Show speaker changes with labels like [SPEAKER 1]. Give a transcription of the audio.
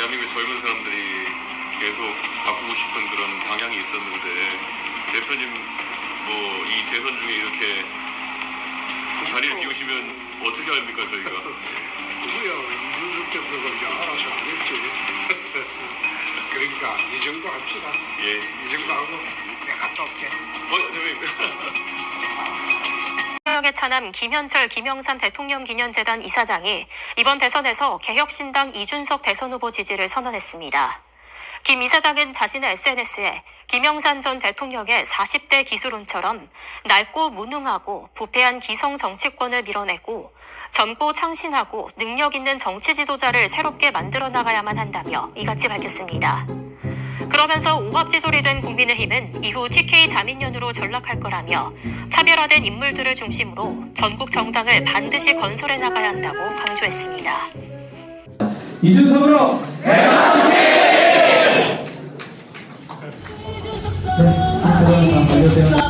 [SPEAKER 1] 대한민국 젊은 사람들이 계속 바꾸고 싶은 그런 방향이 있었는데 대표님 뭐 이 대선 중에 이렇게 자리를 비우시면 어떻게 합니까 저희가?
[SPEAKER 2] 누구야 이준석 대표가 이제 알아서 하겠지. 그러니까 이 정도 합시다.
[SPEAKER 1] 예.
[SPEAKER 3] 개혁의 차남 김현철 김영삼 대통령 기념재단 이사장이 이번 대선에서 개혁신당 이준석 대선 후보 지지를 선언했습니다. 김 이사장은 자신의 SNS에 김영삼 전 대통령의 40대 기술론처럼 낡고 무능하고 부패한 기성 정치권을 밀어내고 젊고 창신하고 능력 있는 정치 지도자를 새롭게 만들어 나가야만 한다며 이같이 밝혔습니다. 그러면서 오합지졸이 된 국민의힘은 이후 TK 자민련으로 전락할 거라며 차별화된 인물들을 중심으로 전국 정당을 반드시 건설해 나가야 한다고 강조했습니다.
[SPEAKER 4] 이준석으로 대한민국! 네.